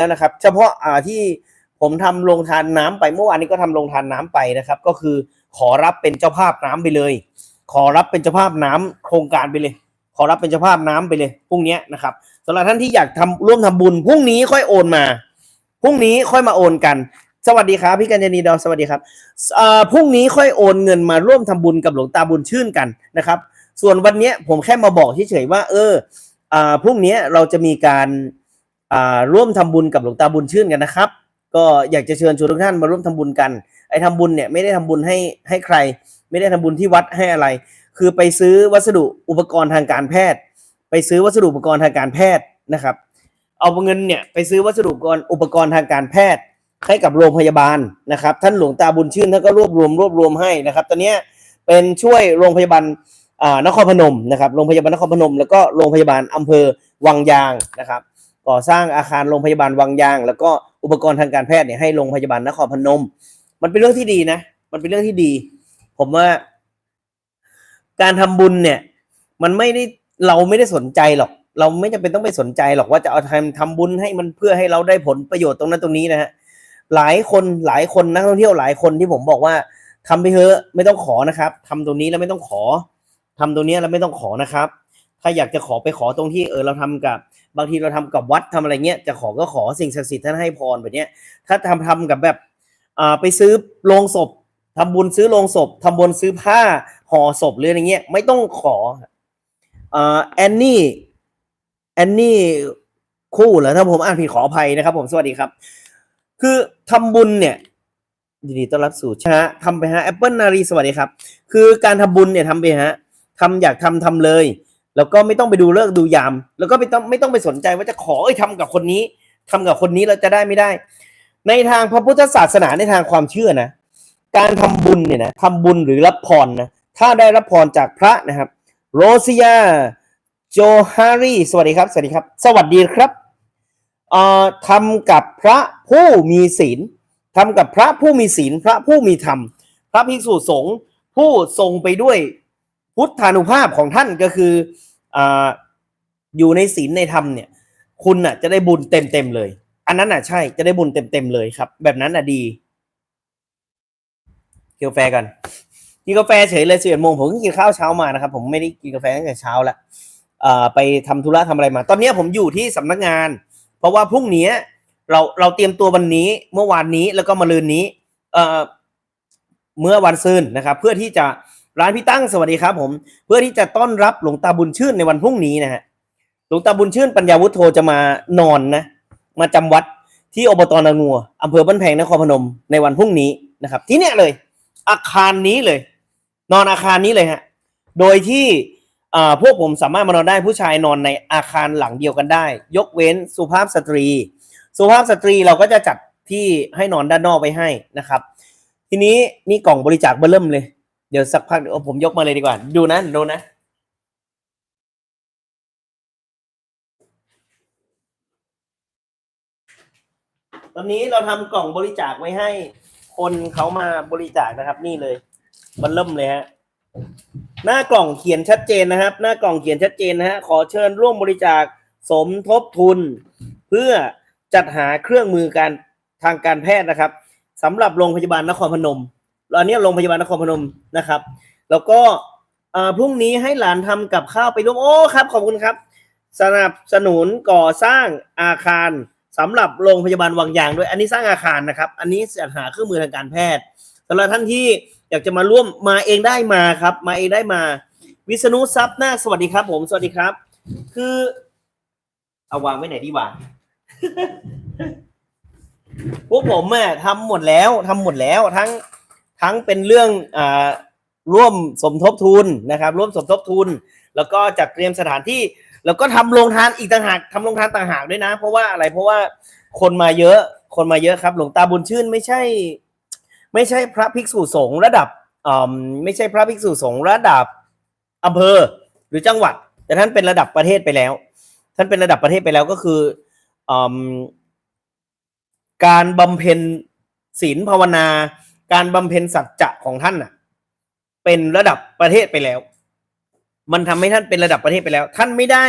แล้วนะครับ เฉพาะอ่าที่ผมทำโรงทานน้ำไปเมื่อวานนี้ก็ทำโรงทานน้ำไปนะครับ ก็คือขอรับเป็นเจ้าภาพน้ำไปเลย ขอรับเป็นเจ้าภาพน้ำโครงการไปเลย ขอรับเป็นเจ้าภาพน้ำไปเลยพรุ่งนี้นะครับสำหรับท่านที่อยากทำร่วมทำบุญพรุ่งนี้ค่อยโอนมาพรุ่งนี้ค่อยมาโอนกัน สวัสดีครับ พี่กัญญาณีดาวสวัสดีครับอ่อพรุ่งนี้ค่อยโอนเงินมาร่วมทำบุญกับหลวงตาบุญชื่นกันนะครับ ส่วนวันนี้ผมแค่มาบอกเฉยๆว่า เอออ่าพรุ่งนี้เราจะมีการ ร่วมทำบุญกับหลวงตาบุญชื่นกันนะครับ ก็อยากจะเชิญชวนทุกท่านมาร่วมทำบุญกัน ไอ้ทำบุญเนี่ยไม่ได้ทำบุญให้ให้ใคร ไม่ได้ทำบุญที่วัดให้อะไร คือไปซื้อวัสดุอุปกรณ์ทางการแพทย์ ไปซื้อวัสดุอุปกรณ์ทางการแพทย์นะครับ เอาเงินเนี่ยไปซื้อวัสดุอุปกรณ์อุปกรณ์ทางการแพทย์ให้กับโรงพยาบาลนะครับ ท่านหลวงตาบุญชื่นท่านก็รวบรวมรวบรวมให้นะครับ ตอนนี้เป็นช่วยโรงพยาบาลนครพนมนะครับ โรงพยาบาลนครพนม แล้วก็โรงพยาบาลอำเภอวังยางนะครับ ก่อสร้างอาคารโรงพยาบาลวังยาง แล้วก็อุปกรณ์ทางการแพทย์เนี่ยให้โรงพยาบาลนครพนม มันเป็นเรื่องที่ดีนะ มันเป็นเรื่องที่ดี ผมว่า การทำบุญเนี่ย มันไม่ได้เราไม่ได้สนใจหรอก เราไม่จำเป็นต้องไปสนใจหรอกว่าจะเอาทำทำบุญให้มันเพื่อให้เราได้ผลประโยชน์ตรงนั้นตรงนี้นะฮะหลายคนหลายคนนักท่องเที่ยวหลายคนที่ผมบอกว่าทำไปเถอะไม่ต้องขอนะครับทำตรงนี้แล้วไม่ต้องขอทำตรงนี้แล้วไม่ต้องขอนะครับ ถ้าอยากจะขอไปขอตรงที่เออเราทำกับ บางทีเราทำกับวัดทำอะไรเงี้ยจะขอก็ขอสิ่งศักดิ์สิทธิ์ท่านให้พรแบบเนี้ยถ้าทำทำกับแบบอ่าไปซื้อโลงศพทำบุญซื้อโลงศพทำบุญซื้อผ้าห่อศพหรืออะไรเงี้ยไม่ต้องขออ่าแอนนี่แอนนี่คู่เหรอถ้าผมอ่านผิดขออภัยนะครับ ผมสวัสดีครับ คือทำบุญเนี่ยยินดีต้อนรับสู่ชนะทำไปฮะแอปเปิลนารีสวัสดีครับ คือการทำบุญเนี่ยทำไปฮะทำอยากทำทำเลย แล้วก็ไม่ต้องไปดูเลิกดูยาม แล้วก็ไม่ต้องไม่ต้องไปสนใจว่าจะขอเอ้ยทำกับคนนี้ทำกับคนนี้เราจะได้ไม่ได้ ในทางพระพุทธศาสนาในทางความเชื่อนะ การทำบุญเนี่ยนะทำบุญหรือรับพรนะถ้าได้รับพรจากพระนะครับ โรซิยาโจฮารีสวัสดีครับ สวัสดีครับ สวัสดีครับเอ่อทำกับพระผู้มีศีลทำกับพระผู้มีศีล พระผู้มีธรรม พระภิกษุสงฆ์ผู้ทรงไปด้วย พุทธานุภาพของท่านก็คืออ่าอยู่ในศีลในธรรมเนี่ย คุณน่ะ จะได้บุญเต็มเต็มๆเลย อันนั้นน่ะใช่จะได้บุญเต็มเต็มๆเลยครับ แบบนั้นน่ะดีกินกาแฟกันกินกาแฟเฉยเลยสิบเอ็ดโมงผมกินข้าวเช้ามานะครับ ผมไม่ได้กินกาแฟตั้งแต่เช้าแล้วไปทำธุระทำอะไรมา ตอนนี้ผมอยู่ที่สำนักงาน เพราะว่าพรุ่งนี้เราเราเตรียมตัววันนี้เมื่อวานนี้แล้วก็มาลืนนี้เอ่อเมื่อวันซืนนะครับ เพื่อที่จะ ร้านพี่ตั้งสวัสดีครับ ผม เพื่อที่จะต้อนรับหลวงตาบุญชื่นในวันพรุ่งนี้นะฮะหลวงตาบุญชื่นปัญญาวุฒโธจะมานอนนะ มาจำวัดที่อบตนางัวอำเภอบ้านแพงนครพนมในวันพรุ่งนี้นะครับ ที่เนี้ยเลย อาคารนี้เลย นอนอาคารนี้เลยฮะโดยที่อ่าพวกผมสามารถมานอนได้ผู้ชายนอนในอาคารหลังเดียวกันได้ ยกเว้นสุภาพสตรี สุภาพสตรีเราก็จะจัดที่ให้นอนด้านนอกไว้ให้นะครับ ทีนี้นี่กล่องบริจาคเบอร์เริ่มเลย เดี๋ยวสักพักเดี๋ยวผมยกมาเลยดีกว่า ดูนะดูนะ ตอนนี้เราทำกล่องบริจาคไว้ให้ คนเขามาบริจาคนะครับ นี่เลย มันเริ่มเลยฮะ หน้ากล่องเขียนชัดเจนนะครับ หน้ากล่องเขียนชัดเจนนะฮะ ขอเชิญร่วมบริจาคสมทบทุน เพื่อจัดหาเครื่องมือการทางการแพทย์นะครับสำหรับโรงพยาบาลนครพนม อันนี้โรงพยาบาลนครพนมนะครับ แล้วก็พรุ่งนี้ให้หลานทำกับข้าวไปร่วมโอ้ครับ ขอบคุณครับ สนับสนุนก่อสร้างอาคารสำหรับโรงพยาบาลวังยางด้วย อันนี้สร้างอาคารนะครับ อันนี้จัดหาเครื่องมือทางการแพทย์สำหรับท่านที่อยากจะมาร่วมมาเองได้มาครับ มาเองได้มา วิษณุทรัพย์นาคสวัสดีครับ ผมสวัสดีครับ คือเอาวางไว้ไหนดีวะพวกผมอะทำหมดแล้วทำหมดแล้วทั้ง ทั้งเป็นเรื่องอร่วมสมทบทุนนะครับ ร่วมสมทบทุน แล้วก็จัดเตรียมสถานที่ แล้วก็ทำโรงทานอีกต่างหากทำโรงทานต่างหากด้วยนะ เพราะว่าอะไรเพราะว่าคนมาเยอะคนมาเยอะครับ หลวงตาบุญชื่นไม่ใช่ ไม่ใช่พระภิกษุสงฆ์ระดับอ่าไม่ใช่พระภิกษุสงฆ์ระดับอำเภอหรือจังหวัด แต่ท่านเป็นระดับประเทศไปแล้ว ท่านเป็นระดับประเทศไปแล้วก็คืออการบำเพ็ญศีลภาวนา การบำเพ็ญสัจจะของท่านน่ะ เป็นระดับประเทศไปแล้ว มันทำให้ท่านเป็นระดับประเทศไปแล้ว ท่านไม่ได้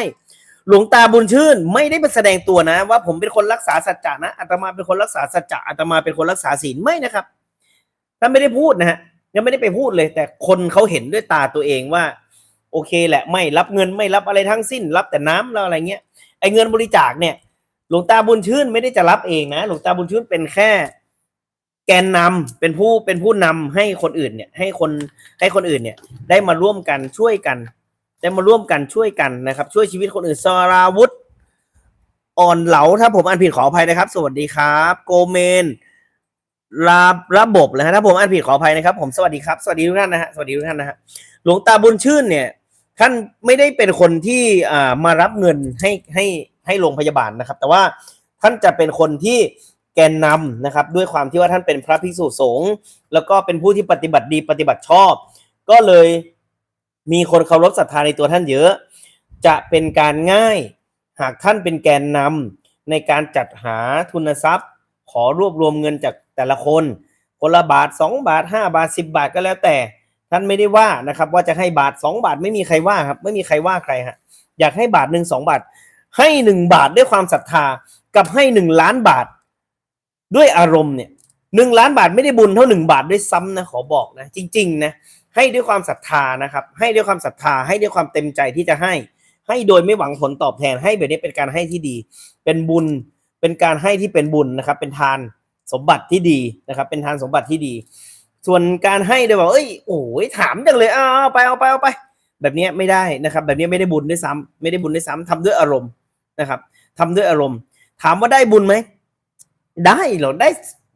หลวงตาบุญชื่นไม่ได้ไปแสดงตัวนะ ว่าผมเป็นคนรักษาสัจจะนะอาตมาเป็นคนรักษาสัจจะอาตมาเป็นคนรักษาศีลไม่นะครับท่านไม่ได้พูดนะฮะยังไม่ได้ไปพูดเลย แต่คนเขาเห็นด้วยตาตัวเองว่า โอเคแหละ ไม่รับเงินไม่รับอะไรทั้งสิ้น รับแต่น้ำแล้วอะไรเงี้ยไอ้เงินบริจาคเนี่ย หลวงตาบุญชื่นไม่ได้จะรับเองนะ หลวงตาบุญชื่นเป็นแค่ แกนนำเป็นผู้เป็นผู้นำให้คนอื่นเนี่ยให้คนให้คนอื่นเนี่ยได้มาร่วมกันช่วยกัน ได้มาร่วมกันช่วยกันนะครับ ช่วยชีวิตคนอื่นสราวุธอ่อนเหลาถ้าผมอ่านผิดขออภัยนะครับ สวัสดีครับ โกเมนระระบบนะฮะถ้าผมอ่านผิดขออภัยนะครับ ผมสวัสดีครับ สวัสดีทุกท่านนะฮะสวัสดีทุกท่านนะฮะหลวงตาบุญชื่นเนี่ย ท่านไม่ได้เป็นคนที่อ่ามารับเงินให้ให้ให้โรงพยาบาลนะครับ แต่ว่าท่านจะเป็นคนที่ แกนนำนะครับด้วยความที่ว่าท่านเป็นพระภิกษุสงฆ์แล้วก็เป็นผู้ที่ปฏิบัติดีปฏิบัติชอบ ก็เลยมีคนเคารพศรัทธาในตัวท่านเยอะ จะเป็นการง่ายหากท่านเป็นแกนนำในการจัดหาทุนทรัพย์ ขอรวบรวมเงินจากแต่ละคนคนละบาทสองบาทห้าบาทสิบบาทก็แล้วแต่ ท่านไม่ได้ว่านะครับ ว่าจะให้บาทสองบาทไม่มีใครว่าครับ ไม่มีใครว่าใครฮะอยากให้บาทหนึ่งสองบาท ให้หนึ่งบาทด้วยความศรัทธากับให้หนึ่งล้านบาท ด้วยอารมณ์เนี่ยหนึ่งล้านบาทไม่ได้บุญเท่าหนึ่งบาทด้วยซ้ำนะขอบอกนะจริงๆนะให้ด้วยความศรัทธานะครับ ให้ด้วยความศรัทธาให้ด้วยความเต็มใจที่จะให้ ให้โดยไม่หวังผลตอบแทนให้แบบนี้เป็นการให้ที่ดี เป็นบุญเป็นการให้ที่เป็นบุญนะครับ เป็นทานสมบัติที่ดีนะครับ เป็นทานสมบัติที่ดี ส่วนการให้โดยบอกเอ้ยโอ้ยถามจังเลยเอาเอาไปเอาไปเอาไป แบบนี้ไม่ได้นะครับ แบบนี้ไม่ได้บุญด้วยซ้ำไม่ได้บุญด้วยซ้ำทำด้วยอารมณ์นะครับทำด้วยอารมณ์ ถามว่าได้บุญไหม ได้เหรอได้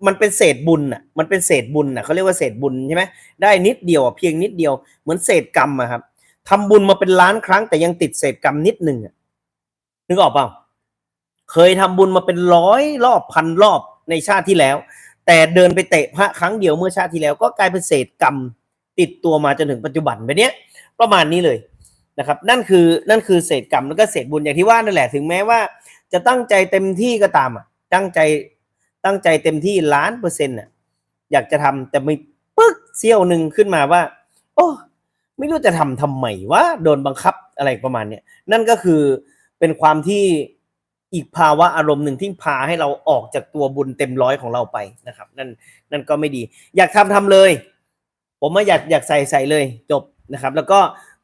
มันเป็นเศษบุญอะมันเป็นเศษบุญอะเขาเรียกว่าเศษบุญใช่ไหมได้นิดเดียวอะเพียงนิดเดียวเหมือนเศษกรรมอะครับทำบุญมาเป็นล้านครั้งแต่ยังติดเศษกรรมนิดหนึ่งอะนึกออกเปล่าเคยทำบุญมาเป็นร้อยรอบพันรอบในชาติที่แล้ว แต่เดินไปเตะพระครั้งเดียวเมื่อชาติที่แล้ว ก็กลายเป็นเศษกรรมติดตัวมาจนถึงปัจจุบันแบบเนี้ยประมาณนี้เลยนะครับ นั่นคือนั่นคือเศษกรรมแล้วก็เศษบุญอย่างที่ว่านั่นแหละถึงแม้ว่า จะตั้งใจเต็มที่ก็ตามอะตั้งใจ ตั้งใจเต็มที่ล้านเปอร์เซ็นต์อะอยากจะทำแต่ไม่ปึ๊กเสี้ยวหนึ่งขึ้นมาว่า โอ้ไม่รู้จะทำทำไมว่าโดนบังคับอะไรประมาณเนี้ยนั่นก็คือเป็นความที่อีกภาวะอารมณ์หนึ่งที่พาให้เราออกจากตัวบุญเต็มร้อยของเราไปนะครับ นั่นนั่นก็ไม่ดี อยากทำทำเลย ผมมาอยากอยากใส่ใส่เลยจบนะครับ แล้วก็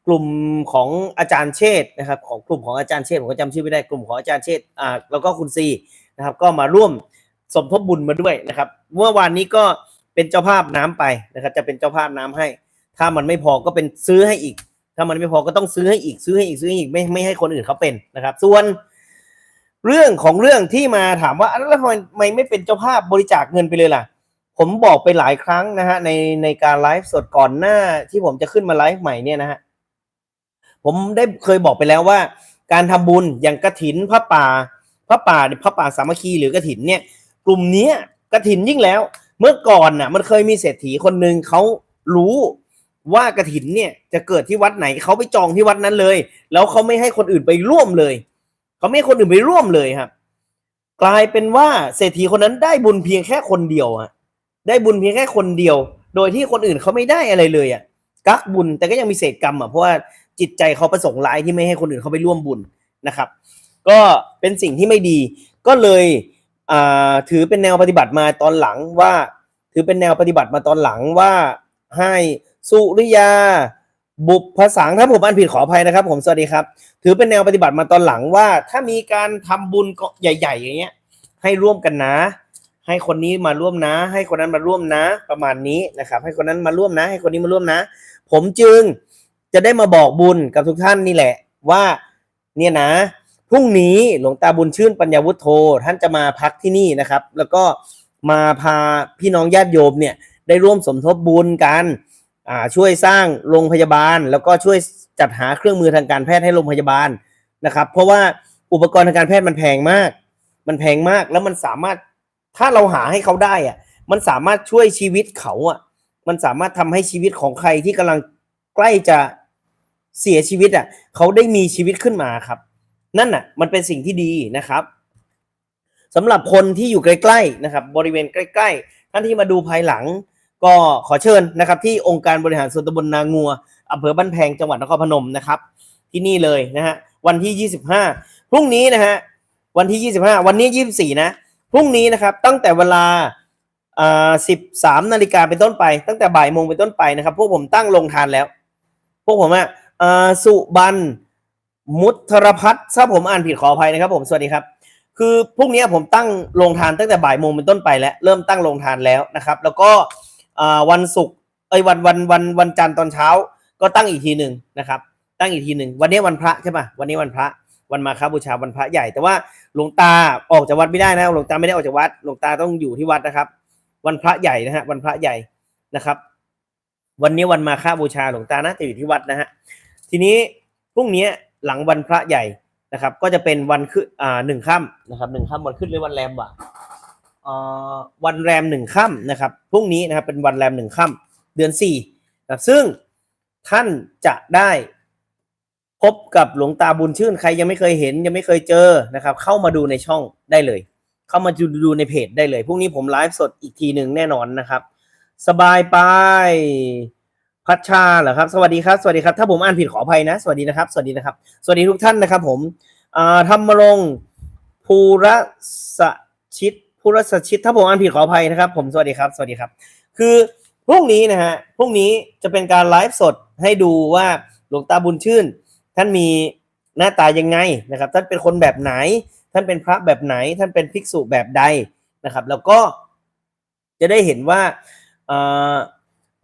กลุ่มของอาจารย์เชษนะครับ ของกลุ่มของอาจารย์เชษผมก็จำชื่อไม่ได้กลุ่มของอาจารย์เชษอ่าแล้วก็คุณซีนะครับ ก็มาร่วม สมทบบุญมาด้วยนะครับ เมื่อวานนี้ก็เป็นเจ้าภาพน้ำไปนะครับ จะเป็นเจ้าภาพน้ำให้ ถ้ามันไม่พอก็เป็นซื้อให้อีก ถ้ามันไม่พอก็ต้องซื้อให้อีกซื้อให้อีกซื้อให้อีกไม่ไม่ให้คนอื่นเขาเป็นนะครับ ส่วนเรื่องของเรื่องที่มาถามว่าแล้วทำไมไม่เป็นเจ้าภาพบริจาคเงินไปเลยล่ะ ผมบอกไปหลายครั้งนะฮะในในการไลฟ์สดก่อนหน้าที่ผมจะขึ้นมาไลฟ์ใหม่เนี่ยนะฮะผมได้เคยบอกไปแล้วว่า การทำบุญอย่างกระถินพระป่าพระป่าพระป่าสามัคคีหรือกระถินเนี่ย กลุ่มนี้กระถินยิ่งแล้ว เมื่อก่อนน่ะ มันเคยมีเศรษฐีคนหนึ่งเขารู้ว่ากระถินเนี่ยจะเกิดที่วัดไหนเขาไปจองที่วัดนั้นเลย แล้วเขาไม่ให้คนอื่นไปร่วมเลยเขาไม่ให้คนอื่นไปร่วมเลยครับ กลายเป็นว่าเศรษฐีคนนั้นได้บุญเพียงแค่คนเดียวอะได้บุญเพียงแค่คนเดียว โดยที่คนอื่นเขาไม่ได้อะไรเลยอะกักบุญแต่ก็ยังมีเศษกรรมอะเพราะว่าจิตใจเขาประสงค์ร้ายที่ไม่ให้คนอื่นเขาไปร่วมบุญนะครับ ก็เป็นสิ่งที่ไม่ดีก็เลย ถือเป็นแนวปฏิบัติมาตอนหลังว่า ถือเป็นแนวปฏิบัติมาตอนหลังว่า ให้สุริยา บุพภาษาถ้าผมอ่านผิดขออภัยนะครับ ผมสวัสดีครับ ถือเป็นแนวปฏิบัติมาตอนหลังว่า ถ้ามีการทำบุญก็ใหญ่ ๆ อย่างเงี้ย ให้ร่วมกันนะ ให้คนนี้มาร่วมนะ ให้คนนั้นมาร่วมนะ ประมาณนี้นะครับ ให้คนนั้นมาร่วมนะ ให้คนนี้มาร่วมนะ ผมจึงจะได้มาบอกบุญกับทุกท่านนี่แหละว่า เนี่ยนะ พรุ่งนี้หลวงตาบุญชื่นปัญญาวุฒโธท่านจะมาพักที่นี่นะครับ แล้วก็มาพาพี่น้องญาติโยมเนี่ยได้ร่วมสมทบบุญกันช่วยสร้างโรงพยาบาล แล้วก็ช่วยจัดหาเครื่องมือทางการแพทย์ให้โรงพยาบาลนะครับ เพราะว่าอุปกรณ์ทางการแพทย์มันแพงมาก มันแพงมากแล้วมันสามารถถ้าเราหาให้เขาได้อะมันสามารถช่วยชีวิตเขาอะ มันสามารถทำให้ชีวิตของใครที่กำลังใกล้จะเสียชีวิตอะ เขาได้มีชีวิตขึ้นมาครับ นั่นน่ะมันเป็นสิ่งที่ดีนะครับสำหรับคนที่อยู่ใกล้ๆนะครับ บริเวณใกล้ ๆ ท่านที่มาดูภายหลัง ก็ขอเชิญนะครับ ที่องค์การบริหารส่วนตำบลนางัวอำเภอบ้านแพงจังหวัดนครพนมนะครับ ที่นี่เลยนะฮะวันที่พรุ่งนี้นะฮะวันที่ยี่สิบห้าวันนี้ยี่สิบสี่นะ พรุ่งนี้นะครับตั้งแต่เวลาอ่าสิบสามนาฬิกาเป็นต้นไป ตั้งแต่บ่ายโมงเป็นต้นไปนะครับ พวกผมตั้งลงทานแล้ว พวกผมอะอ่าสุบัน มุทรพัฒน์ถ้าผมอ่านผิดขออภัยนะครับ ผมสวัสดีครับ คือพรุ่งนี้ผมตั้งลงทานตั้งแต่บ่ายโมงเป็นต้นไปแล้ว เริ่มตั้งลงทานแล้วนะครับ แล้วก็วันศุกร์เอ้ยวันวันวันวันจันทร์ตอนเช้า ก็ตั้งอีกทีหนึ่งนะครับ ตั้งอีกทีหนึ่งวันนี้วันพระใช่ปะวันนี้วันพระวันมาคบูชาวันพระใหญ่ แต่ว่าหลวงตาออกจากวัดไม่ได้นะหลวงตาไม่ได้ออกจากวัดหลวงตาต้องอยู่ที่วัดนะครับ วันพระใหญ่นะฮะวันพระใหญ่นะครับ วันนี้วันมาคบูชาหลวงตาน่าจะอยู่ที่วัดนะฮะทีนี้พรุ่งนี้ หลังวันพระใหญ่นะครับ ก็จะเป็นวันขึ้นอ่าหนึ่งค่ำนะครับหนึ่งค่ำวันขึ้นหรือวันแรมวะอ่าวันแรมหนึ่งค่ำนะครับพรุ่งนี้นะครับเป็นวันแรมหนึ่งค่ำเดือนสี่นะครับซึ่งท่านจะได้พบกับหลวงตาบุญชื่นใครยังไม่เคยเห็นยังไม่เคยเจอนะครับ เข้ามาดูในช่องได้เลย เข้ามาดูดูในเพจได้เลยพรุ่งนี้ผมไลฟ์สดอีกทีหนึ่งแน่นอนนะครับ สบายไป พัชชาเหรอครับ สวัสดีครับ สวัสดีครับ ถ้าผมอ่านผิดขออภัยนะ สวัสดีนะครับ สวัสดีนะครับ สวัสดีทุกท่านนะครับ ผมธรรมรงภูรสชิตภูรสชิต ถ้าผมอ่านผิดขออภัยนะครับ ผม สวัสดีครับ สวัสดีครับ คือพรุ่งนี้นะฮะ พรุ่งนี้จะเป็นการไลฟ์สดให้ดูว่าหลวงตาบุญชื่น ท่านมีหน้าตายังไงนะครับ ท่านเป็นคนแบบไหน ท่านเป็นพระแบบไหน ท่านเป็นภิกษุแบบใดนะครับ แล้วก็จะได้เห็นว่า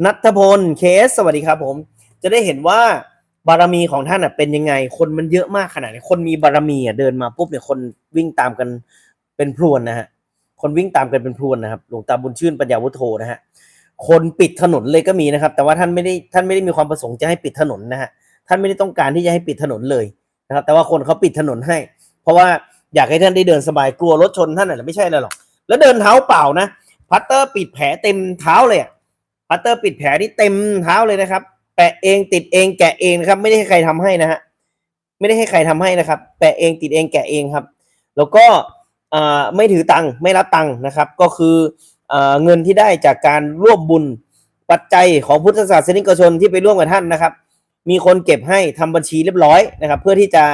นัทพลเคสสวัสดีครับผม จะได้เห็นว่าบารมีของท่านเป็นยังไง คนมันเยอะมากขนาดไหนคนมีบารมีเดินมาปุ๊บเนี่ยคนวิ่งตามกันเป็นพรวนนะฮะคนวิ่งตามกันเป็นพรวนนะครับหลวงตาบุญชื่นปัญญาวุฒโธนะฮะคนปิดถนนเลยก็มีนะครับ แต่ว่าท่านไม่ได้ท่านไม่ได้มีความประสงค์จะให้ปิดถนนนะฮะท่านไม่ได้ต้องการที่จะให้ปิดถนนเลยนะครับ แต่ว่าคนเขาปิดถนนให้ เพราะว่าอยากให้ท่านได้เดินสบายกลัวรถชนท่านน่ะไม่ใช่เลยหรอกแล้วเดินเท้าเปล่านะพัตเตอร์ปิดแผลเต็มเท้าเลยอะ พัตเตอร์ปิดแผลที่เต็มเท้าเลยนะครับ แปะเองติดเองแกะเองนะครับ ไม่ได้ให้ใครทำให้นะฮะไม่ได้ให้ใครทำให้นะครับ แปะเองติดเองแกะเองครับ แล้วก็ไม่ถือตังค์ไม่รับตังค์นะครับ ก็คืออเงินที่ได้จากการร่วมบุญปัจจัยของพุทธศาสนิกชนที่ไปร่วมกับท่านนะครับ มีคนเก็บให้ทำบัญชีเรียบร้อยนะครับ เพื่อที่จะ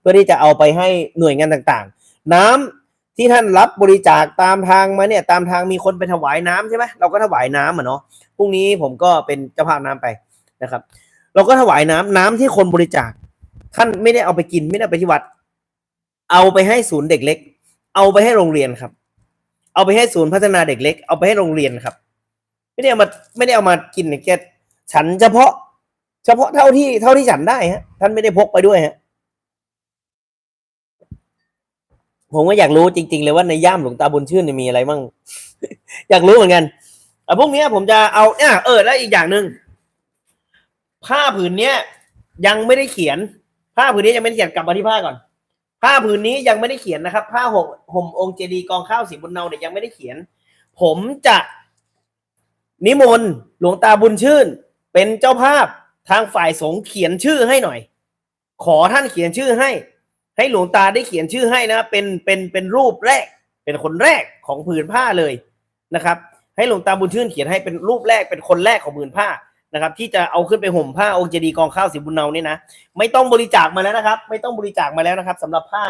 เพื่อที่จะเอาไปให้หน่วยงานต่างๆ น้ำ ที่ท่านรับบริจาคตามทางมาเนี่ยตามทางมีคนไปถวายน้ำใช่ไหมเราก็ถวายน้ำอะเนาะพรุ่งนี้ผมก็เป็นเจ้าภาพน้ำไปนะครับ เราก็ถวายน้ำน้ำที่คนบริจาค ท่านไม่ได้เอาไปกินไม่ได้ไปที่วัด เอาไปให้ศูนย์เด็กเล็ก เอาไปให้โรงเรียนครับ เอาไปให้ศูนย์พัฒนาเด็กเล็ก เอาไปให้โรงเรียนครับ ไม่ได้เอามาไม่ได้เอามากินเนี่ยแกฉันเฉพาะ เฉพาะเท่าที่เท่าที่ฉันได้ฮะท่านไม่ได้พกไปด้วยฮะ ผมก็อยากรู้จริง ๆ เลยว่าในย่ามหลวงตาบุญชื่นมีอะไรบ้าง อยากรู้เหมือนกันอะพวกนี้ผมจะเอาเนี่ยเออแล้วอีกอย่างหนึ่งผ้าผืนเนี้ยยังไม่ได้เขียน ผ้าผืนนี้ยังไม่ได้เขียนกลับมาที่ผ้าก่อน ผ้าผืนนี้ยังไม่ได้เขียนนะครับ ผ้าห่มห่มองค์เจดียกองข้าวสีบุญเนาเนี่ยยังไม่ได้เขียน ผมจะนิมนต์หลวงตาบุญชื่น เป็นเจ้าภาพทางฝ่ายสงฆ์เขียนชื่อให้หน่อย ขอท่านเขียนชื่อให้ ให้หลวงตาได้เขียนชื่อให้นะเป็นเป็นเป็นรูปแรก เป็นคนแรกของผืนผ้าเลยนะครับ ให้หลวงตาบุญชื่นเขียนให้เป็นรูปแรกเป็นคนแรกของผืนผ้านะครับ ที่จะเอาขึ้นไปห่มผ้าองค์เจดีย์กองข้าวสีบุญเนาเนี่ยนะไม่ต้องบริจาคมาแล้วนะครับ ไม่ต้องบริจาคมาแล้วนะครับสำหรับผ้า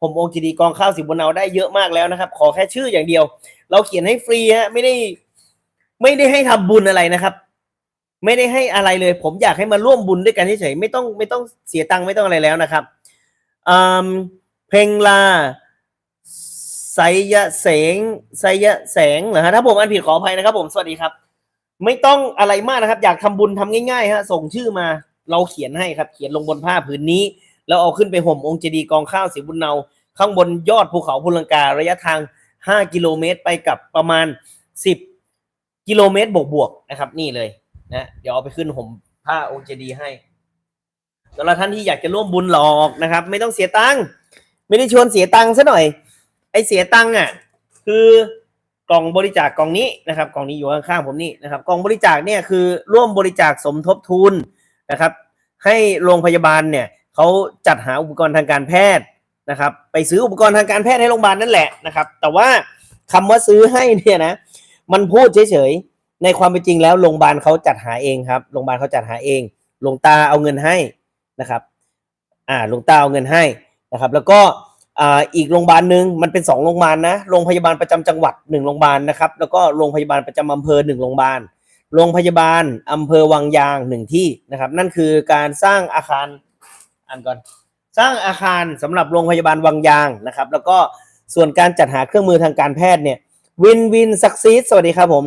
ห่มองค์เจดีย์กองข้าวสีบุญเนาได้เยอะมากแล้วนะครับ ขอแค่ชื่ออย่างเดียว เราเขียนให้ฟรีฮะไม่ได้ไม่ได้ให้ทำบุญอะไรนะครับไม่ได้ให้อะไรเลย ผมอยากให้มาร่วมบุญด้วยกันเฉยๆไม่ต้องไม่ต้องเสียตังค์ไม่ต้องอะไรแล้วนะครับ เพลงลาไสยะแสงไสยะแสงเหรอฮะถ้าผมอ่านผิดขออภัยนะครับ ผมสวัสดีครับ ไม่ต้องอะไรมากนะครับ อยากทำบุญทำง่ายๆฮะส่งชื่อมาเราเขียนให้ครับ เขียนลงบนผ้าผืนนี้ แล้วเอาขึ้นไปห่มองค์เจดีย์กองข้าวสีบุญเนา ข้างบนยอดภูเขาพูลังการะยะทาง 5 กิโลเมตรไปกับประมาณ 10 กิโลเมตรบวกๆนะครับ นี่เลยนะเดี๋ยวเอาไปขึ้นห่มผ้าองค์เจดีย์ให้ สำหรับท่านที่อยากจะร่วมบุญหลอกนะครับ ไม่ต้องเสียตังค์ไม่ได้ชวนเสียตังค์ซะหน่อย ไอเสียตังค์อะ คือกล่องบริจาคกล่องนี้นะครับกล่องนี้อยู่ข้างๆผมนี่นะครับกล่องบริจาคเนี่ยคือร่วมบริจาคสมทบทุนนะครับ ให้โรงพยาบาลเนี่ยเขาจัดหาอุปกรณ์ทางการแพทย์นะครับ ไปซื้ออุปกรณ์ทางการแพทย์ให้โรงพยาบาลนั่นแหละนะครับ แต่ว่าคำว่าซื้อให้เนี่ยนะ มันพูดเฉยๆในความเป็นจริงแล้วโรงพยาบาลเขาจัดหาเองครับโรงพยาบาลเขาจัดหาเองหลวงตาเอาเงินให้ นะครับอ่าหลวงตาเอาเงินให้นะครับ แล้วก็อ่าอีกโรงพยาบาลหนึ่งมันเป็นสองโรงพยาบาลนะโรงพยาบาลประจำจังหวัดหนึ่งโรงพยาบาลนะครับ แล้วก็โรงพยาบาลประจำอำเภอหนึ่งโรงพยาบาล โรงพยาบาลอำเภอวังยางหนึ่งที่นะครับ นั่นคือการสร้างอาคารอ่านก่อน สร้างอาคารสำหรับโรงพยาบาลวังยางนะครับ แล้วก็ส่วนการจัดหาเครื่องมือทางการแพทย์เนี่ยวินวินซักซีดสวัสดีครับผม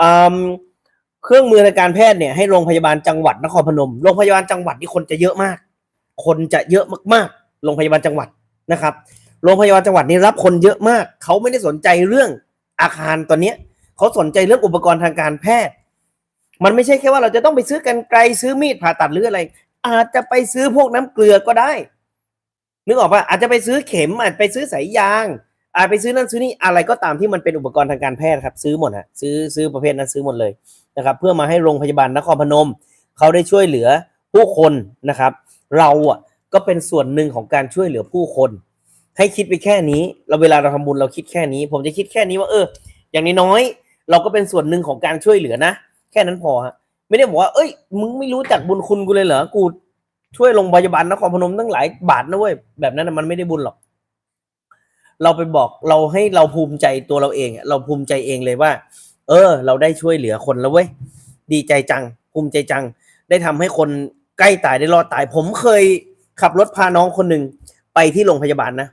อืม เครื่องมือทางการแพทย์เนี่ยให้โรงพยาบาลจังหวัดนครพนม โรงพยาบาลจังหวัดนี่คนจะเยอะมาก คนจะเยอะมากๆ โรงพยาบาลจังหวัดนะครับ โรงพยาบาลจังหวัดนี่รับคนเยอะมาก เขาไม่ได้สนใจเรื่องอาคารตอนเนี้ยเขาสนใจเรื่องอุปกรณ์ทางการแพทย์ มันไม่ใช่แค่ว่าเราจะต้องไปซื้อกันไกลซื้อมีดผ่าตัดหรืออะไร อาจจะไปซื้อพวกน้ำเกลือก็ได้ นึกออกปะอาจจะไปซื้อเข็มอาจไปซื้อสายยาง อาจไปซื้อนั่นซื้อนี่อะไรก็ตามที่มันเป็นอุปกรณ์ทางการแพทย์ครับ ซื้อหมดฮะซื้อซื้อประเภทนั้นซื้อหมดเลย นะครับเพื่อมาให้โรงพยาบาลนครพนม เขาได้ช่วยเหลือผู้คนนะครับ เราอะก็เป็นส่วนหนึ่งของการช่วยเหลือผู้คน ให้คิดไปแค่นี้เราเวลาเราทำบุญเราคิดแค่นี้ ผมจะคิดแค่นี้ว่าเออ อย่างน้อยๆเราก็เป็นส่วนหนึ่งของการช่วยเหลือนะ แค่นั้นพอฮะไม่ได้บอกว่า เอ้ย มึงไม่รู้จักบุญคุณกูเลยเหรอกูช่วยโรงพยาบาลนครพนมตั้งหลายบาทนะเว้ยแบบนั้นนะมันไม่ได้บุญหรอก เราไปบอกเราให้เราภูมิใจตัวเราเองเราภูมิใจเองเลยว่า เออ เราได้ช่วยเหลือคนแล้วเว้ยดีใจจังภูมิใจจัง ได้ทำให้คนใกล้ตายได้รอดตาย ผมเคยขับรถพาน้องคนหนึ่งไปที่โรงพยาบาลนะ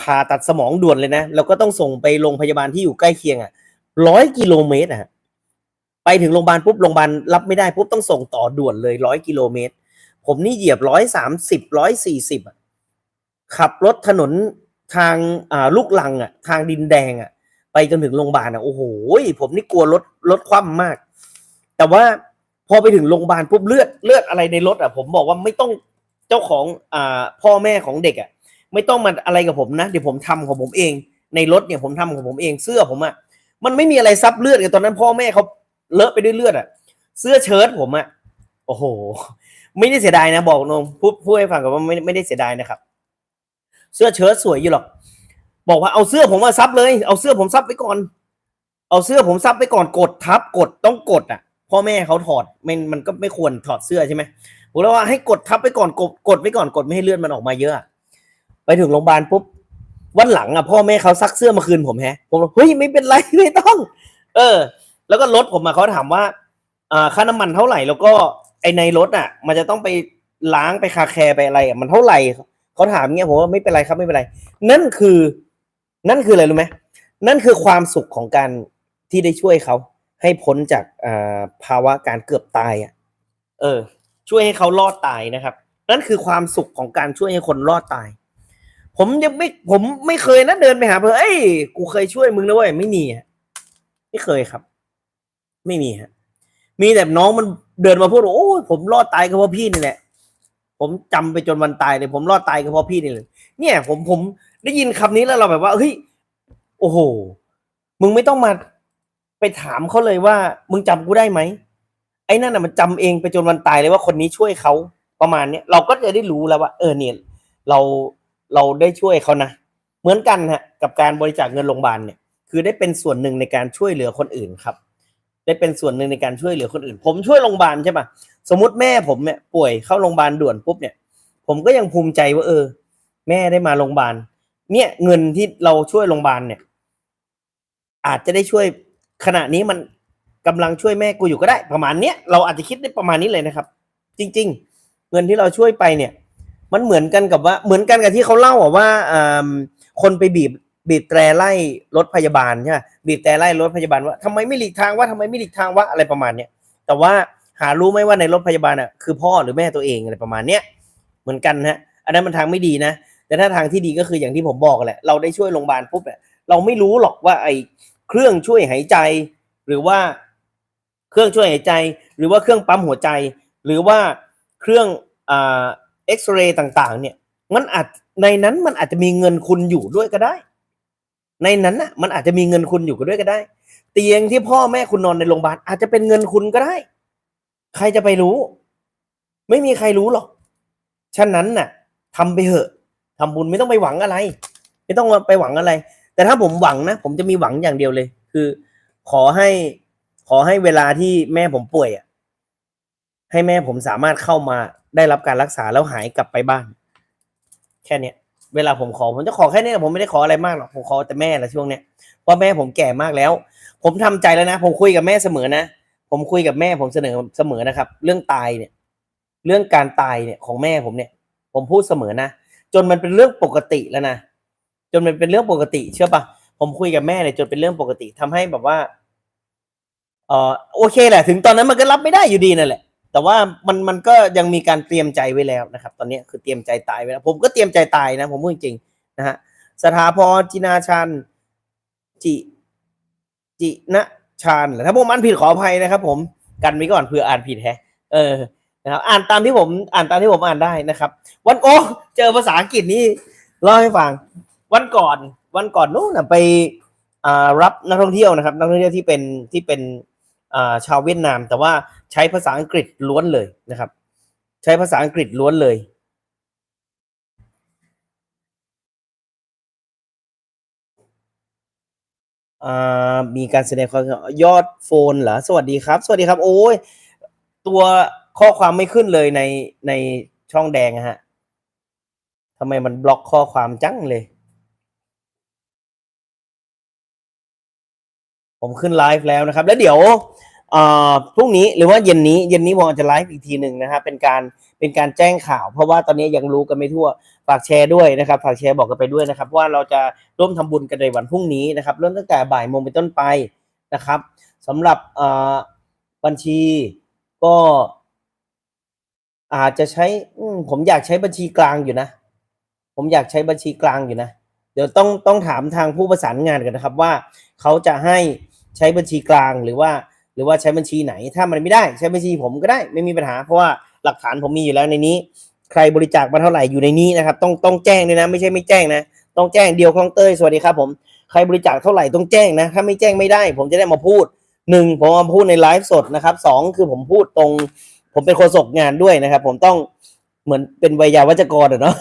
ผ่าตัดสมองด่วนเลยนะแล้วก็ต้องส่งไปโรงพยาบาลที่อยู่ใกล้เคียงอะร้อยกิโลเมตรอะฮะไปถึงโรงพยาบาลปุ๊บโรงพยาบาลรับไม่ได้ปุ๊บต้องส่งต่อด่วนเลยร้อยกิโลเมตร ผมนี่เหยียบร้อยสามสิบร้อยสี่สิบขับรถถนนทางอ่าลูกลังอะ ทางดินแดงอะ ไปจนถึงโรงพยาบาลอะโอ้โหผมนี่กลัวรถรถคว่ำมาก แต่ว่าพอไปถึงโรงพยาบาลปุ๊บเลือดเลือดอะไรในรถอะผมบอกว่าไม่ต้องเจ้าของอ่าพ่อแม่ของเด็กอะไม่ต้องมาอะไรกับผมนะ เดี๋ยวผมทำของผมเอง ในรถเนี่ยผมทำของผมเองเสื้อผมอะมันไม่มีอะไรซับเลือดกันตอนนั้นพ่อแม่เขาเลอะไปด้วยเลือดอะเสื้อเชิ้ตผมอะโอ้โห ไม่ได้เสียดายนะบอกนงพูดพูดให้ฟังกับว่าไม่ไม่ได้เสียดายนะครับ เสื้อเชิ้ตสวยอยู่หรอก บอกว่าเอาเสื้อผมมาซับเลย เอาเสื้อผมซับไปก่อน เอาเสื้อผมซับไปก่อนกดทับกดต้องกดอะพ่อแม่เขาถอดมันมันก็ไม่ควรถอดเสื้อใช่ไหมผมเลยว่าให้กดทับไปก่อนกดกดไว้ก่อนกดไม่ให้เลือดมันออกมาเยอะ ไปถึงโรงพยาบาลปุ๊บวันหลังอะพ่อแม่เขาซักเสื้อมาคืนผมแฮะ ผมบอกเฮ้ยไม่เป็นไรไม่ต้อง เออ แล้วก็รถผมมาเขาถามว่าอ่าค่าน้ำมันเท่าไหร่แล้วก็ไอในรถอะ มันจะต้องไปล้างไปคาแคร์ไปอะไรอะมันเท่าไหร่เขาถามเงี้ยผมว่าไม่เป็นไรครับไม่เป็นไร นั่นคือ นั่นคืออะไรรู้ไหมนั่นคือความสุขของการที่ได้ช่วยเขา ให้พ้นจากอภาวะการเกือบตายอะ เออ ช่วยให้เขารอดตายนะครับ นั่นคือความสุขของการช่วยให้คนรอดตาย ผมยังไม่ผมไม่เคยนะเดินไปหาเพื่อเอ้ยกูเคยช่วยมึงนะเว้ยไม่มีอะไม่เคยครับ ไม่มีฮะมีแต่น้องมันเดินมาพูดโอ้ยผมรอดตายก็เพราะพี่นี่แหละผมจำไปจนวันตายเลยผมรอดตายก็เพราะพี่นี่เลยเนี่ย ผมผม ได้ยินคำนี้แล้วเราแบบว่าเฮ้ยโอ้โห มึงไม่ต้องมาไปถามเขาเลยว่า มึงจำกูได้ไหมไอ้นั่นน่ะมันจำเองไปจนวันตายเลยว่าคนนี้ช่วยเขาประมาณเนี้ยเราก็จะได้รู้แล้วว่า เออเนี่ย เราเราได้ช่วยเขานะเหมือนกันฮะกับการบริจาคเงินโรงพยาบาลเนี่ย คือได้เป็นส่วนหนึ่งในการช่วยเหลือคนอื่นครับ ได้เป็นส่วนหนึ่งในการช่วยเหลือคนอื่น ผมช่วยโรงพยาบาลใช่ปะสมมติแม่ผมเนี่ยป่วยเข้าโรงพยาบาลด่วนปุ๊บเนี่ย ผมก็ยังภูมิใจว่า เออ แม่ได้มาโรงพยาบาล เนี่ยเงินที่เราช่วยโรงพยาบาลเนี่ย อาจจะได้ช่วยขณะนี้มันกำลังช่วยแม่กูอยู่ก็ได้ ประมาณเนี้ยเราอาจจะคิดได้ประมาณนี้เลยนะครับ จริง ๆ เงินที่เราช่วยไปเนี่ย มันเหมือนกันกับว่าเหมือนกันกับที่เขาเล่าอะว่าอ่าคนไปบีบบีบแตรไล่รถพยาบาลใช่ไหมบีบแตรไล่รถพยาบาลว่าทำไมไม่หลีกทางว่าทำไมไม่หลีกทางว่าอะไรประมาณเนี้ยแต่ว่าหารู้ไหมว่าในรถพยาบาลอะคือพ่อหรือแม่ตัวเองอะไรประมาณเนี้ยเหมือนกันฮะอันนั้นมันทางไม่ดีนะ แต่ถ้าทางที่ดีก็คืออย่างที่ผมบอกแหละ เราได้ช่วยโรงพยาบาลปุ๊บเนี่ยเราไม่รู้หรอกว่าไอ้เครื่องช่วยหายใจ หรือว่าเครื่องช่วยหายใจ หรือว่าเครื่องปั๊มหัวใจ หรือว่าเครื่องอ่าเอ็กซเรย์ต่าง ๆ เนี่ย มันอาจในนั้นมันอาจจะมีเงินคุณอยู่ด้วยก็ได้ ในนั้นน่ะ มันอาจจะมีเงินคุณอยู่ก็ด้วยก็ได้ เตียงที่พ่อแม่คุณนอนในโรงพยาบาลอาจจะเป็นเงินคุณก็ได้ ใครจะไปรู้ ไม่มีใครรู้หรอก ฉะนั้นน่ะทำไปเถอะ ทำบุญไม่ต้องไปหวังอะไร ไม่ต้องไปหวังอะไร แต่ถ้าผมหวังนะ ผมจะมีหวังอย่างเดียวเลย คือ ขอให้ ขอให้เวลาที่แม่ผมป่วยอะ ให้แม่ผมสามารถเข้ามาได้รับการรักษาแล้วหายกลับไปบ้าน แค่เนี้ยเวลาผมขอผมจะขอแค่นี้แหละผมไม่ได้ขออะไรมากหรอกผมขอแต่แม่และช่วงเนี้ยเพราะแม่ผมแก่มากแล้ว ผมทำใจแล้วนะ ผมคุยกับแม่เสมอนะผมคุยกับแม่ผมเสนอเสมอนะครับ เรื่องตายเนี่ย เรื่องการตายเนี่ยของแม่ผมเนี่ย ผมพูดเสมอนะ จนมันเป็นเรื่องปกติแล้วนะจนมันเป็นเรื่องปกติ เชื่อปะผมคุยกับแม่เนี่ยจนเป็นเรื่องปกติทำให้แบบว่าเออโอเคแหละ ถึงตอนนั้นมันก็รับไม่ได้อยู่ดีนั่นแหละ แต่ว่ามันมันก็ยังมีการเตรียมใจไว้แล้วนะครับ ตอนนี้คือเตรียมใจตายไว้แล้วผมก็เตรียมใจตายนะ ผมพูดจริงๆนะฮะสถาพรจินาชันจิจินะชาญถ้าผมอ่านผิดขออภัยนะครับ ผมกันไว้ก่อนเผื่ออ่านผิดแฮะ เออ นะครับ อ่านตามที่ผมอ่านตามที่ผมอ่านได้นะครับ วันโอ้เจอภาษาอังกฤษนี่เล่าให้ฟัง วันก่อน วันก่อนนู้นนะไปรับนักท่องเที่ยวนะครับ นักท่องเที่ยวที่เป็นที่เป็นชาวเวียดนาม แต่ว่าใช้ภาษาอังกฤษล้วนเลยนะครับ ใช้ภาษาอังกฤษล้วนเลยมีการแสดงความยอดโฟนเหรอ สวัสดีครับ สวัสดีครับ โอ้ย ตัว ข้อความไม่ขึ้นเลยในในช่องแดงอะฮะทำไมมันบล็อกข้อความจังเลย ผมขึ้นไลฟ์แล้วนะครับ แล้วเดี๋ยวพรุ่งนี้หรือว่าเย็นนี้เย็นนี้ผมอาจจะไลฟ์อีกทีหนึ่งนะฮะเป็นการเป็นการแจ้งข่าว เพราะว่าตอนนี้ยังรู้กันไม่ทั่วฝากแชร์ด้วยนะครับฝากแชร์บอกกันไปด้วยนะครับว่าเราจะร่วมทำบุญกันในวันพรุ่งนี้นะครับเริ่มตั้งแต่บ่ายโมงเป็นต้นไปนะครับสำหรับบัญชีก็ อาจจะใช้อืผมอยากใช้บัญชีกลางอยู่นะ ผมอยากใช้บัญชีกลางอยู่นะ เดี๋ยวต้องต้องถามทางผู้ประสานงานกันนะครับว่าเขาจะให้ใช้บัญชีกลางหรือว่า หรือว่าใช้บัญชีไหน ถ้ามันไม่ได้ใช้บัญชีผมก็ได้ไม่มีปัญหา เพราะว่าหลักฐานผมมีอยู่แล้วในนี้ ใครบริจาคมาเท่าไหร่อยู่ในนี้นะครับ ต้องต้องแจ้งด้วยนะ ไม่ใช่ไม่แจ้งนะ ต้องแจ้งเดียวคลองเตยสวัสดีครับผมใครบริจาคเท่าไหร่ต้องแจ้งนะ ถ้าไม่แจ้งไม่ได้ ผมจะได้มาพูดหนึ่งผมมาพูดในไลฟ์สดนะครับสองคือผมพูดตรง ผมเป็นโฆษกงานด้วยนะครับ ผมต้องเหมือนเป็นวิยาวัจกรอเนาะ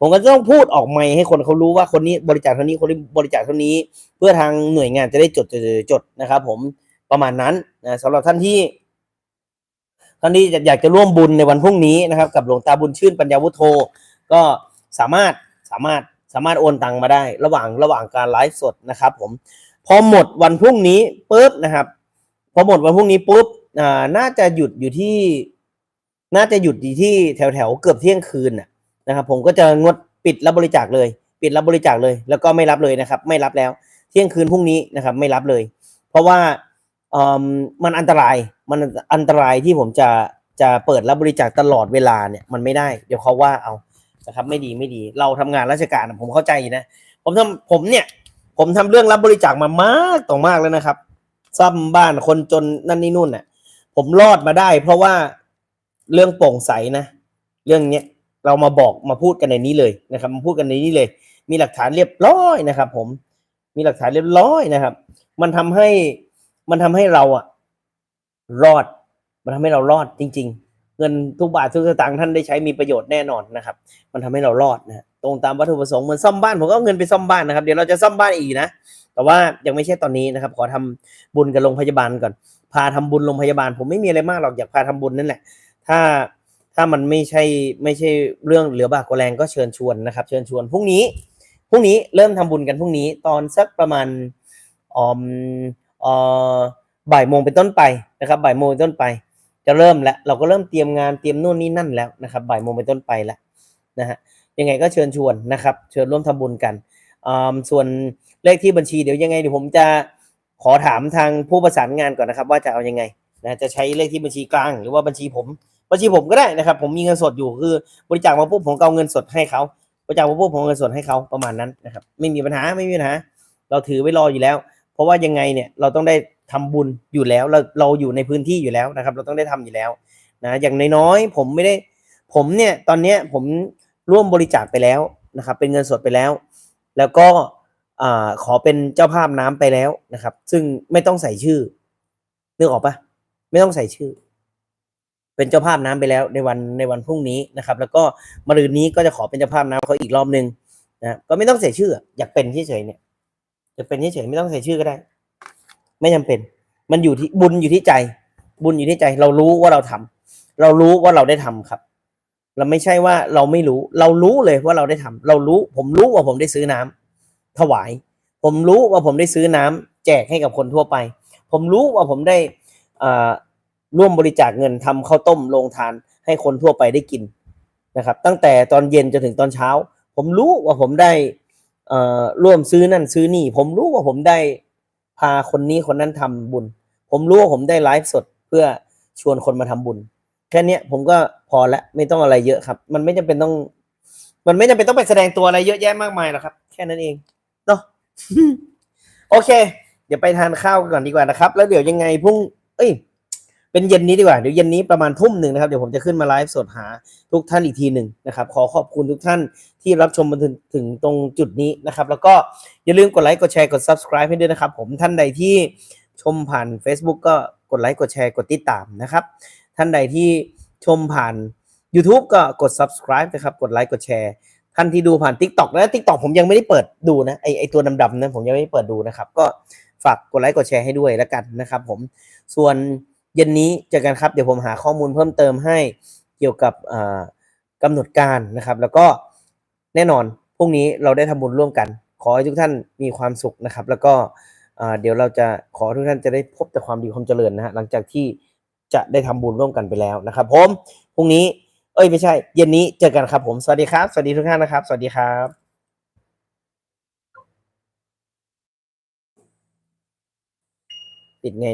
ผมก็ต้องพูดออกไมค์ให้คนเขารู้ว่าคนนี้บริจาคเท่านี้คนนี้บริจาคเท่านี้ เพื่อทางหน่วยงานจะได้จดจดจดจดนะครับ ผมประมาณนั้นนะสำหรับท่านที่ท่านที่อยากจะร่วมบุญในวันพรุ่งนี้นะครับ กับหลวงตาบุญชื่นปัญญาวุฒโธก็สามารถสามารถสามารถโอนตังมาได้ ระหว่างระหว่างการไลฟ์สดนะครับ ผม พอหมดวันพรุ่งนี้ปุ๊บนะครับ พอหมดวันพรุ่งนี้ปุ๊บ อ่าน่าจะหยุดอยู่ที่ น่าจะหยุดอยู่ที่แถวแถวเกือบเที่ยงคืนนะครับ ผมก็จะงดปิดรับบริจาคเลย ปิดรับบริจาคเลย แล้วก็ไม่รับเลยนะครับ ไม่รับแล้ว เที่ยงคืนพรุ่งนี้นะครับ ไม่รับเลย เพราะว่ามันอันตรายมันอันตรายที่ผมจะจะเปิดรับบริจาคตลอดเวลาเนี่ยมันไม่ได้ เดี๋ยวเขาว่าเอานะครับ ไม่ดีไม่ดี เราทำงานราชการผมเข้าใจนะ ผมทำผมเนี่ย ผมทำเรื่องรับบริจาคมามากต่อมากแล้วนะครับซ่อมบ้านคนจนนั่นนี่นู่นน่ะ ผมรอดมาได้ เพราะว่าเรื่องโปร่งใสนะ เรื่องเนี้ยเรามาบอกมาพูดกันในนี้เลยนะครับ มาพูดกันในนี้เลย มีหลักฐานเรียบร้อยนะครับ ผมมีหลักฐานเรียบร้อยนะครับ มันทำให้มันทำให้เราอะรอด มันทำให้เรารอดจริง ๆ เงินทุกบาททุกสตางค์ท่านได้ใช้มีประโยชน์แน่นอนนะครับ มันทำให้เรารอดนะตรงตามวัตถุประสงค์เหมือนซ่อมบ้านผมก็เอาเงินไปซ่อมบ้านนะครับ เดี๋ยวเราจะซ่อมบ้านอีกนะแต่ว่ายังไม่ใช่ตอนนี้นะครับ ขอทำบุญกับโรงพยาบาลก่อน พาทำบุญโรงพยาบาล ผมไม่มีอะไรมากหรอกอยากพาทำบุญนั่นแหละ ถ้าถ้ามันไม่ใช่ไม่ใช่เรื่องเหลือบากกว่าแรงก็เชิญชวนนะครับ เชิญชวนพรุ่งนี้พรุ่งนี้เริ่มทำบุญกันพรุ่งนี้ ตอนสักประมาณออมออบ่ายโมงเป็นต้นไปนะครับ บ่ายโมงเป็นต้นไป จะเริ่มแล้วเราก็เริ่มเตรียมงานเตรียมนู่นนี่นั่นแล้วนะครับบ่ายโมงเป็นต้นไปแล้วนะฮะยังไงก็เชิญชวนนะครับ เชิญร่วมทำบุญกันอ่าส่วนเลขที่บัญชีเดี๋ยวยังไงเดี๋ยวผมจะ ขอถามทางผู้ประสานงานก่อนนะครับ ว่าจะเอายังไงนะจะใช้เลขที่บัญชีกลาง หรือว่าบัญชีผม บัญชีผมก็ได้นะครับ ผมมีเงินสดอยู่คือบริจาคมาปุ๊บผมก็เอาเงินสดให้เขาบริจาคมาปุ๊บผมเอาเงินสดให้เขาประมาณนั้นนะครับ ไม่มีปัญหาไม่มีปัญหาเราถือไว้รออยู่แล้ว เพราะว่ายังไงเนี่ยเราต้องได้ทำบุญอยู่แล้วเราเราอยู่ในพื้นที่อยู่แล้วนะครับ เราต้องได้ทำอยู่แล้วนะอย่างน้อยๆผมไม่ได้ผมเนี่ยตอนเนี้ยผมร่วมบริจาคไปแล้วนะครับ เป็นเงินสดไปแล้ว แล้วก็ อขอเป็นเจ้าภาพน้ำไปแล้วนะครับ ซึ่งไม่ต้องใส่ชื่อนึกออกปะไม่ต้องใส่ชื่อ เป็นเจ้าภาพน้ำไปแล้วในวันในวันพรุ่งนี้นะครับ แล้วก็มะรืนนี้ก็จะขอเป็นเจ้าภาพน้ำเขาอีกรอบหนึ่งนะก็ไม่ต้องใส่ชื่อ อยากเป็นเฉยๆเนี่ยอยากเป็นเฉยๆไม่ต้องใส่ชื่อก็ได้ ไม่จำเป็น มันอยู่ที่บุญอยู่ที่ใจ บุญอยู่ที่ใจ เรารู้ว่าเราทำเรารู้ว่าเราได้ทำครับ เราไม่ใช่ว่าเราไม่รู้ เรารู้เลยว่าเราได้ทำเรารู้ ผมรู้ว่าผมได้ซื้อน้ำ ถวาย ผมรู้ว่าผมได้ซื้อน้ำแจกให้กับคนทั่วไป ผมรู้ว่าผมได้ร่วมบริจาคเงินทำข้าวต้มโรงทานให้คนทั่วไปได้กินนะครับ ตั้งแต่ตอนเย็นจนถึงตอนเช้า ผมรู้ว่าผมได้ร่วมซื้อนั่นซื้อนี่ ผมรู้ว่าผมได้พาคนนี้คนนั้นทำบุญ ผมรู้ว่าผมได้ไลฟ์สดเพื่อชวนคนมาทำบุญแค่นี้ผมก็พอละไม่ต้องอะไรเยอะครับ มันไม่จำเป็นต้อง มันไม่จำเป็นต้องไปแสดงตัวอะไรเยอะแยะมากมายหรอกครับ แค่นั้นเอง โอเค เดี๋ยวไปทานข้าวกันก่อนดีกว่านะครับ แล้วเดี๋ยวยังไงพรุ่ง เอ้ย เป็นเย็นนี้ดีกว่า เดี๋ยวเย็นนี้ประมาณทุ่มหนึ่งนะครับ เดี๋ยวผมจะขึ้นมาไลฟ์สดหาทุกท่านอีกทีหนึ่งนะครับ ขอขอบคุณทุกท่านที่รับชมมาถึงถึงตรงจุดนี้นะครับ แล้วก็อย่าลืมกดไลค์ กดแชร์ กด subscribe ให้ด้วยนะครับ ผมท่านใดที่ชมผ่าน Facebook ก็กดไลค์ กดแชร์ กดติดตามนะครับ ท่านใดที่ชมผ่าน YouTube ก็กด subscribe นะครับ กดไลค์ กดแชร์ ท่านที่ดูผ่าน TikTok นะ TikTok ผมยังไม่ได้เปิดดูนะไอไอตัวดำๆนั้นผมยังไม่ได้เปิดดูนะครับ ก็ฝากกดไลค์กดแชร์ให้ด้วยแล้วกันนะครับ ผมส่วนเย็นนี้เจอกันครับ เดี๋ยวผมหาข้อมูลเพิ่มเติมให้เกี่ยวกับอ่ากำหนดการนะครับ แล้วก็แน่นอนพรุ่งนี้เราได้ทำบุญร่วมกัน ขอให้ทุกท่านมีความสุขนะครับ แล้วก็เดี๋ยวเราจะขอทุกท่านจะได้พบแต่ความดีความเจริญนะฮะหลังจากที่จะได้ทำบุญร่วมกันไปแล้วนะครับ ผมพรุ่งนี้ เอ้ยไม่ใช่ เย็นนี้เจอกันครับผม สวัสดีครับ สวัสดีทุกท่านนะครับ สวัสดีครับปิดไง